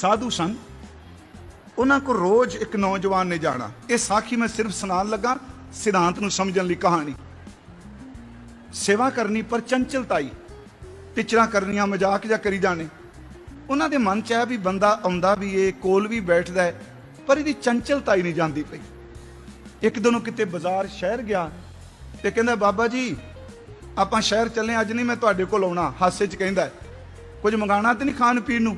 ਸਾਧੂ ਸਨ। ਉਹਨਾਂ ਕੋਲ ਰੋਜ਼ ਇੱਕ ਨੌਜਵਾਨ ਨੇ ਜਾਣਾ। ਇਹ ਸਾਖੀ ਮੈਂ ਸਿਰਫ ਸੁਣਾਉਣ ਲੱਗਾ, ਸਿਧਾਂਤ ਨੂੰ ਸਮਝਣ ਲਈ ਕਹਾਣੀ। ਸੇਵਾ ਕਰਨੀ ਪਰ ਚੰਚਲਤਾਈ, ਟਿਚਰਾਂ ਕਰਨੀਆਂ ਮਜ਼ਾਕ ਜਾਂ ਕਰੀ ਜਾਣੇ। ਉਹਨਾਂ ਦੇ ਮਨ ਚ ਹੈ ਵੀ ਬੰਦਾ ਆਉਂਦਾ ਵੀ ਏ ਕੋਲ ਵੀ ਬੈਠਦਾ ਹੈ, ਪਰ ਇਹਦੀ ਚੰਚਲਤਾਈ ਨਹੀਂ ਜਾਂਦੀ ਪਈ। ਇੱਕ ਦਿਨ ਉਹ ਕਿਤੇ ਬਾਜ਼ਾਰ ਸ਼ਹਿਰ ਗਿਆ ਤੇ ਕਹਿੰਦਾ, ਬਾਬਾ ਜੀ, ਆਪਾਂ ਸ਼ਹਿਰ ਚੱਲੇ ਅੱਜ ਨਹੀਂ ਮੈਂ ਤੁਹਾਡੇ ਕੋਲ ਆਉਣਾ। ਹਾਸੇ 'ਚ ਕਹਿੰਦਾ ਕੁਝ ਮੰਗਾਣਾ ਤੇ ਨਹੀਂ ਖਾਣ ਪੀਣ ਨੂੰ?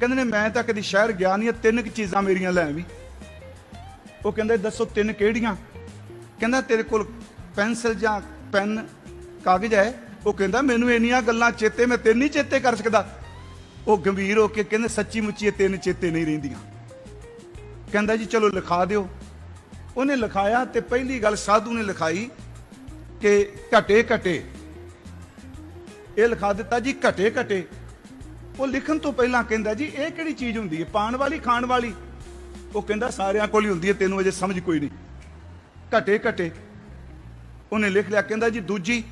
ਕਹਿੰਦੇ ਨੇ, ਮੈਂ ਤਾਂ ਕਦੀ ਸ਼ਹਿਰ ਗਿਆ ਨਹੀਂ, ਇਹ ਤਿੰਨ ਕੁ ਚੀਜ਼ਾਂ ਮੇਰੀਆਂ ਲੈ ਵੀ ਉਹ ਕਹਿੰਦੇ, ਦੱਸੋ ਤਿੰਨ ਕਿਹੜੀਆਂ? ਕਹਿੰਦਾ, ਤੇਰੇ ਕੋਲ ਪੈਨਸਲ ਜਾਂ ਪੈਨ, ਕਾਗਜ਼ ਹੈ? ਉਹ ਕਹਿੰਦਾ, ਮੈਨੂੰ ਇੰਨੀਆਂ ਗੱਲਾਂ ਚੇਤੇ, ਮੈਂ ਤਿੰਨ ਹੀ ਚੇਤੇ ਕਰ ਸਕਦਾ। ਉਹ ਗੰਭੀਰ ਹੋ ਕੇ ਕਹਿੰਦੇ ਸੱਚੀ ਮੁੱਚੀ ਇਹ ਤਿੰਨ ਚੇਤੇ ਨਹੀਂ ਰਹਿੰਦੀਆਂ। ਕਹਿੰਦਾ ਜੀ, ਚਲੋ ਲਿਖਾ ਦਿਓ। ਉਹਨੇ ਲਿਖਾਇਆ ਤੇ ਪਹਿਲੀ ਗੱਲ ਸਾਧੂ ਨੇ ਲਿਖਾਈ ਕਿ ਘਟੇ ਘਟੇ ਇਹ ਲਿਖਾ ਦਿੱਤਾ ਜੀ ਘਟੇ ਘਟੇ ਉਹ ਲਿਖਣ ਤੋਂ ਪਹਿਲਾਂ ਕਹਿੰਦਾ ਜੀ, ਇਹ ਕਿਹੜੀ ਚੀਜ਼ ਹੁੰਦੀ ਹੈ? ਪਾਣ ਵਾਲੀ, ਖਾਣ ਵਾਲੀ? ਉਹ ਕਹਿੰਦਾ ਸਾਰਿਆਂ ਕੋਲ ਹੀ ਹੁੰਦੀ ਹੈ, ਤੈਨੂੰ ਅਜੇ ਸਮਝ ਕੋਈ ਨਹੀਂ। ਘਟੇ ਘਟੇ ਉਹਨੇ ਲਿਖ ਲਿਆ, ਕਹਿੰਦਾ ਜੀ, ਦੂਜੀ।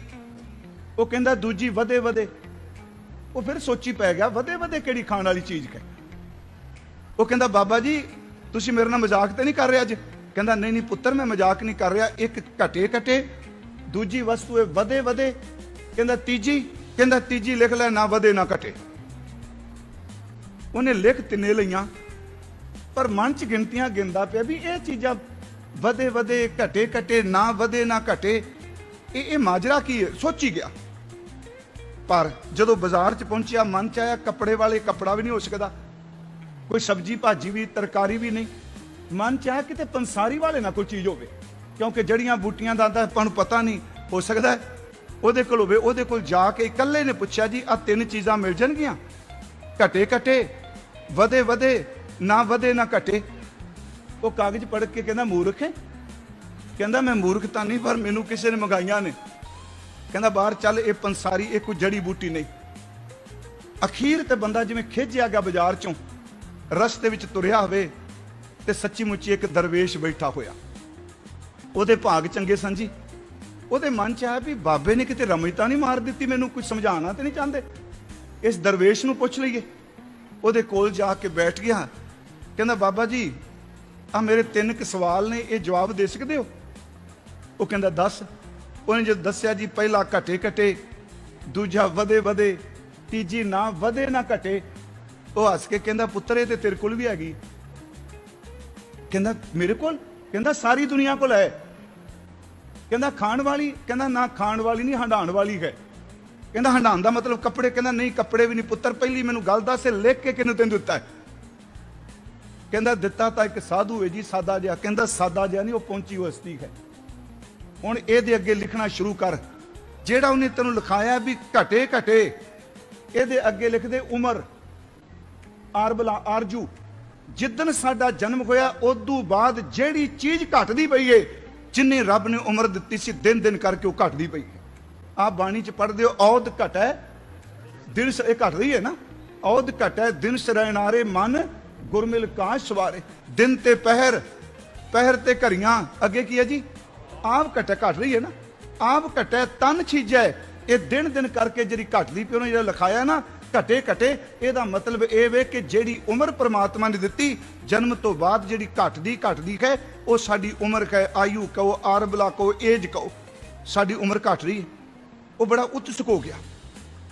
ਉਹ ਕਹਿੰਦਾ ਦੂਜੀ, ਵਧੇ ਵਧੇ। ਉਹ ਫਿਰ ਸੋਚੀ ਪੈ ਗਿਆ, ਵਧੇ ਵਧੇ ਕਿਹੜੀ ਖਾਣ ਵਾਲੀ ਚੀਜ਼ ਹੈ? ਉਹ ਕਹਿੰਦਾ, ਬਾਬਾ ਜੀ, ਤੁਸੀਂ ਮੇਰੇ ਨਾਲ ਮਜ਼ਾਕ ਤੇ ਨਹੀਂ ਕਰ ਰਹੇ ਅੱਜ? ਕਹਿੰਦਾ, ਨਹੀਂ ਨਹੀਂ ਪੁੱਤਰ, ਮੈਂ ਮਜ਼ਾਕ ਨਹੀਂ ਕਰ ਰਿਹਾ। ਇੱਕ ਘਟੇ ਘਟੇ, ਦੂਜੀ ਵਸਤੂ ਹੈ, ਵਧੇ ਵਧੇ। ਕਹਿੰਦਾ, ਤੀਜੀ ਕਹਿੰਦਾ, ਤੀਜੀ ਲਿਖ ਲੈ, ਨਾ ਵਧੇ ਨਾ ਘਟੇ। ਉਹਨੇ ਲਿਖ ਤਿੰਨੇ ਲਈਆਂ। ਪਰ ਮਨ ਚ ਗਿਣਤੀਆਂ ਗਿਣਦਾ ਪਿਆ ਵੀ ਇਹ ਚੀਜ਼ਾਂ ਵਧੇ ਵਧੇ, ਘਟੇ ਘਟੇ, ਨਾ ਵਧੇ ਨਾ ਘਟੇ। ਇਹ ਇਹ ਮਾਜਰਾ ਕੀ ਹੈ? ਸੋਚੀ ਗਿਆ। ਪਰ ਜਦੋਂ ਬਾਜ਼ਾਰ ਚ ਪਹੁੰਚਿਆ, ਮਨ ਚ ਆਇਆ ਕੱਪੜੇ ਵਾਲੇ ਕੱਪੜਾ ਵੀ ਨਹੀਂ ਹੋ ਸਕਦਾ। ਕੋਈ ਸਬਜੀ ਭਾਜੀ ਵੀ, ਤਰਕਾਰੀ ਵੀ ਨਹੀਂ। ਮਨ ਚ ਆਇਆ ਕਿਤੇ ਪੰਸਾਰੀ ਵਾਲੇ ਨਾ ਕੋਈ ਚੀਜ਼ ਹੋਵੇ। ਕਿਉਂਕਿ ਜੜੀਆਂ ਬੂਟੀਆਂ ਦਾ ਤਾਂ ਆਪਾਂ ਨੂੰ ਪਤਾ ਨਹੀਂ, ਹੋ ਸਕਦਾ ਉਹਦੇ ਕੋਲ ਹੋਵੇ, ਉਹਦੇ ਕੋਲ ਜਾ ਕੇ ਇਕੱਲੇ ਨੇ ਪੁੱਛਿਆ ਜੀ ਆ ਤਿੰਨ ਚੀਜ਼ਾਂ ਮਿਲ ਜਾਣਗੀਆਂ? ਘਟੇ ਘਟੇ, ਵਧੇ ਵਧੇ, ਨਾ ਵਧੇ ਨਾ ਘਟੇ। ਉਹ ਕਾਗਜ਼ ਪੜ੍ਹ ਕੇ ਕਹਿੰਦਾ, ਮੂਰਖ ਹੈ? ਕਹਿੰਦਾ, ਮੈਂ ਮੂਰਖ ਤਾਂ ਨਹੀਂ, ਪਰ ਮੈਨੂੰ ਕਿਸੇ ਨੇ ਮੰਗਾਈਆਂ ਨੇ। ਕਹਿੰਦਾ, ਬਾਹਰ ਚੱਲ, ਇਹ ਪੰਸਾਰੀ, ਇਹ ਕੋਈ ਜੜੀ ਬੂਟੀ ਨਹੀਂ। ਅਖੀਰ ਤੇ ਬੰਦਾ ਜਿਵੇਂ ਖਿੱਚਿਆ ਗਿਆ ਬਾਜ਼ਾਰ ਚੋਂ, ਰਸਤੇ ਵਿੱਚ ਤੁਰਿਆ ਹੋਵੇ ਤੇ ਸੱਚੀ ਮੁੱਚੀ ਇੱਕ ਦਰਵੇਸ਼ ਬੈਠਾ ਹੋਇਆ। ਉਹਦੇ ਭਾਗ ਚੰਗੇ ਸਨ ਜੀ। ਉਹਦੇ ਮਨ ਚ ਆਇਆ ਵੀ ਬਾਬੇ ਨੇ ਕਿਤੇ ਰਮਜ ਤਾਂ ਨਹੀਂ ਮਾਰ ਦਿੱਤੀ, ਮੈਨੂੰ ਕੁਝ ਸਮਝਾਉਣਾ ਤੇ ਨਹੀਂ ਚਾਹੁੰਦੇ। ਇਸ ਦਰਵੇਸ਼ ਨੂੰ ਪੁੱਛ ਲਈਏ। ਉਹਦੇ ਕੋਲ ਜਾ ਕੇ ਬੈਠ ਗਿਆ। ਕਹਿੰਦਾ, ਬਾਬਾ ਜੀ ਆ ਮੇਰੇ ਤਿੰਨ ਕੁ ਸਵਾਲ ਨੇ, ਇਹ ਜਵਾਬ ਦੇ ਸਕਦੇ ਹੋ? ਉਹ ਕਹਿੰਦਾ, ਦੱਸ। ਉਹਨੇ ਜਦ ਦੱਸਿਆ ਜੀ, ਪਹਿਲਾ ਘਟੇ ਘਟੇ, ਦੂਜਾ ਵਧੇ ਵਧੇ, ਤੀਜੀ ਨਾ ਵਧੇ ਨਾ ਘਟੇ, ਉਹ ਹੱਸ ਕੇ ਕਹਿੰਦਾ, ਪੁੱਤਰ, ਇਹ ਤੇ ਤੇਰੇ ਕੋਲ ਵੀ ਹੈਗੀ। ਕਹਿੰਦਾ, ਮੇਰੇ ਕੋਲ? ਕਹਿੰਦਾ, ਸਾਰੀ ਦੁਨੀਆ ਕੋਲ ਹੈ। ਕਹਿੰਦਾ, ਖਾਣ ਵਾਲੀ? ਕਹਿੰਦਾ, ਨਾ, ਖਾਣ ਵਾਲੀ ਨਹੀਂ ਹੰਡਾਣ ਵਾਲੀ ਹੈ। ਕਹਿੰਦਾ ਹੰਡਾਣ ਦਾ ਮਤਲਬ ਕੱਪੜੇ, ਕਹਿੰਦਾ ਨਹੀਂ, ਕੱਪੜੇ ਵੀ ਨਹੀਂ ਪੁੱਤਰ, ਪਹਿਲੀ ਮੈਨੂੰ ਗੱਲ ਦੱਸ ਲਿਖ ਕੇ ਕਿਹਨੂੰ ਤੈਨੂੰ ਦਿੱਤਾ ਕਹਿੰਦਾ ਦਿੱਤਾ ਤਾਂ ਇੱਕ ਸਾਧੂ ਹੈ ਜੀ, ਸਾਦਾ ਜਿਹਾ। ਕਹਿੰਦਾ ਸਾਦਾ ਜਿਹਾ ਨਹੀਂ, ਉਹ ਪਹੁੰਚੀ ਵਸਤੀ ਹੈ। ਹੁਣ ਇਹਦੇ ਅੱਗੇ ਲਿਖਣਾ ਸ਼ੁਰੂ ਕਰ। ਜਿਹੜਾ ਉਹਨੇ ਤੈਨੂੰ ਲਿਖਾਇਆ ਵੀ ਘਟੇ ਘਟੇ, ਇਹਦੇ ਅੱਗੇ ਲਿਖਦੇ ਉਮਰ ਆਰਬਲਾ ਆਰਜੂ। ਜਿੱਦਨ ਸਾਡਾ ਜਨਮ ਹੋਇਆ ਉਦੋਂ ਬਾਅਦ ਜਿਹੜੀ ਚੀਜ਼ ਘਟਦੀ ਪਈ ਏ, ਜਿੰਨੇ ਰੱਬ ਨੇ ਉਮਰ ਦਿੱਤੀ ਸੀ ਦਿਨ ਦਿਨ ਕਰਕੇ ਉਹ ਘਟਦੀ ਪਈ ਆ ਬਾਣੀ ਚ ਪੜਦੇ ਹੋ ਔਦ ਘਟੈ ਦਿਨ ਸ, ਇਹ ਘਟ ਰਹੀ ਹੈ ਨਾ? ਔਦ ਘਟੈ ਦਿਨ ਸਰੈਨਾਰੇ ਮਨ, ਗੁਰਮਿਲ ਕਾਸ਼ ਸਵਾਰੇ। ਦਿਨ ਤੇ ਪਹਿਰ ਪਹਿਰ ਤੇ ਘਰੀਆਂ ਅੱਗੇ ਕੀ ਹੈ ਜੀ? ਆਪ ਘਟੈ ਘਟ ਰਹੀ ਹੈ ਨਾ? ਆਪ ਘਟੈ ਤਨ ਛੀਜੈ। ਇਹ ਦਿਨ ਦਿਨ ਕਰਕੇ ਜਿਹੜੀ ਘਟਦੀ ਪਈ, ਉਹਨੇ ਜਿਹੜਾ ਲਿਖਾਇਆ ਨਾ, ਘਟੇ ਘਟੇ, ਇਹਦਾ ਮਤਲਬ ਇਹ ਵੇ ਕਿ ਜਿਹੜੀ ਉਮਰ ਪ੍ਰਮਾਤਮਾ ਨੇ ਦਿੱਤੀ, ਜਨਮ ਤੋਂ ਬਾਅਦ ਜਿਹੜੀ ਘਟਦੀ ਘਟਦੀ ਹੈ, ਉਹ ਸਾਡੀ ਉਮਰ ਹੈ, ਆਯੂ ਕਹੋ ਆਰਬਲਾ ਕਹੋ, ਏਜ ਕਹੋ, ਸਾਡੀ ਉਮਰ ਘਟ ਰਹੀ ਹੈ। ਉਹ ਬੜਾ ਉਤਸੁਕ ਹੋ ਗਿਆ।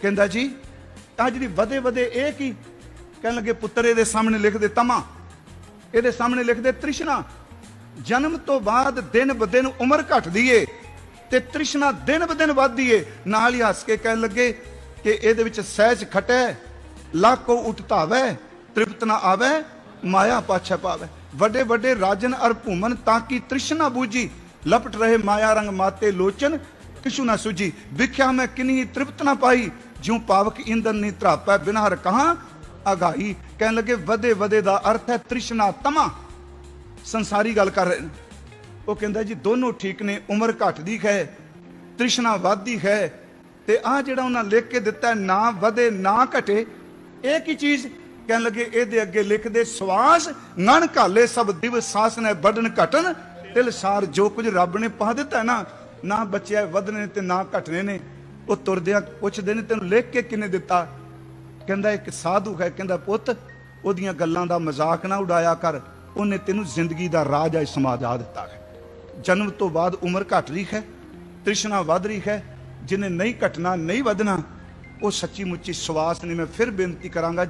ਕਹਿੰਦਾ ਜੀ ਆ ਜਿਹੜੀ ਵਧੇ ਵਧੇ ਇਹ ਕੀ? ਕਹਿਣ ਲੱਗੇ, ਪੁੱਤਰ, ਇਹਦੇ ਸਾਹਮਣੇ ਲਿਖ ਦੇ ਤਮਾ। ਇਹਦੇ ਸਾਹਮਣੇ ਲਿਖ ਦੇ ਤ੍ਰਿਸ਼ਨਾ। ਜਨਮ ਤੋਂ ਬਾਅਦ ਦਿਨ ਬ ਦਿਨ ਉਮਰ ਘਟਦੀ ਏ ਤੇ ਤ੍ਰਿਸ਼ਨਾ ਦਿਨ ਬ ਦਿਨ ਵੱਧਦੀ ਏ ਨਾਲ ਹੀ ਹੱਸ ਕੇ ਕਹਿਣ ਲੱਗੇ ਕਿ ਇਹਦੇ ਵਿੱਚ ਸਹਿਜ ਖਟੈ, ਲਾਕੋ ਉਠਤਾਵੇ ਤ੍ਰਿਪਤ ਨਾ ਆਵੇ, ਮਾਇਆ ਪਾਛੈ ਪਾਵੇ। ਵੱਡੇ ਵੱਡੇ ਰਾਜਨ ਅਰ ਭੂਮਨ ਤਾਂ ਕਿ ਤ੍ਰਿਸ਼ਨਾ ਬੂਜੀ ਲਪਟ ਰਹੇ ਮਾਇਆ ਰੰਗ ਮਾਤੇ ਲੋਚਨ ਕਿਛੂ ਨਾ ਸੁਜੀ ਵਿਖਿਆ ਮੈਂ ਕਿਨੀ ਤ੍ਰਿਪਤ ਨਾ ਪਾਈ। ਜਿਉ ਪਾਵਕ ਇੰਦਨ ਨਹੀਂ ਧਰਾਪੈ ਬਿਨਾ ਹਰ ਅਗਾਈ ਕਹਿਣ ਲੱਗੇ, ਵਧੇ ਵਧੇ ਦਾ ਅਰਥ ਹੈ ਤ੍ਰਿਸ਼ਨਾ ਤਮਾ। ਸੰਸਾਰੀ ਗੱਲ ਕਰ ਰਹੇ ਨੇ। ਉਹ ਕਹਿੰਦਾ, ਜੀ, ਦੋਨੋਂ ਠੀਕ ਨੇ, ਉਮਰ ਘਟਦੀ ਹੈ, ਤ੍ਰਿਸ਼ਨਾ ਵੱਧਦੀ ਹੈ। ਤੇ ਆ ਜਿਹੜਾ ਉਹਨਾਂ ਲਿਖ ਕੇ ਦਿੱਤਾ ਨਾ ਵਧੇ, ਨਾ ਘਟੇ, ਇਹ ਕੀ ਚੀਜ਼? ਕਹਿਣ ਲੱਗੇ, ਇਹਦੇ ਅੱਗੇ ਲਿਖਦੇ ਸਵਾਸ, ਨਣ ਘਾਲੇ ਸਭ ਦਿਵ ਸਾਸ ਨੇ ਬੜਨ ਘਟਣ। ਤਿਲ ਸਾਰ ਜੋ ਕੁਝ ਰੱਬ ਨੇ ਪਾ ਦਿੱਤਾ ਨਾ ਨਾ ਬਚਿਆ ਵਧਣੇ ਤੇ ਨਾ ਘਟਣੇ ਨੇ, ਉਹ ਤੁਰਦਿਆਂ ਪੁੱਛਦੇ ਨੇ, ਤੈਨੂੰ ਲਿਖ ਕੇ ਕਿਨੇ ਦਿੱਤਾ? ਕਹਿੰਦਾ, ਇੱਕ ਸਾਧੂ ਹੈ। ਕਹਿੰਦਾ, ਪੁੱਤ, ਉਹਦੀਆਂ ਗੱਲਾਂ ਦਾ ਮਜ਼ਾਕ ਨਾ ਉਡਾਇਆ ਕਰ। ਉਹਨੇ ਤੈਨੂੰ ਜ਼ਿੰਦਗੀ ਦਾ ਰਾਜ ਅੱਜ ਸਮਾਜਾ ਦਿੱਤਾ ਹੈ। ਜਨਮ ਤੋਂ ਬਾਅਦ ਉਮਰ ਘਟ ਰਹੀ ਹੈ, ਤ੍ਰਿਸ਼ਨਾ ਵੱਧ ਰਹੀ ਹੈ। ਜਿਹਨੇ ਨਹੀਂ ਘਟਣਾ, ਨਹੀਂ ਵਧਣਾ, ਉਹ ਸੱਚੀ ਮੁੱਚੀ ਸਵਾਸ ਨੇ ਮੈਂ ਫਿਰ ਬੇਨਤੀ ਕਰਾਂਗਾ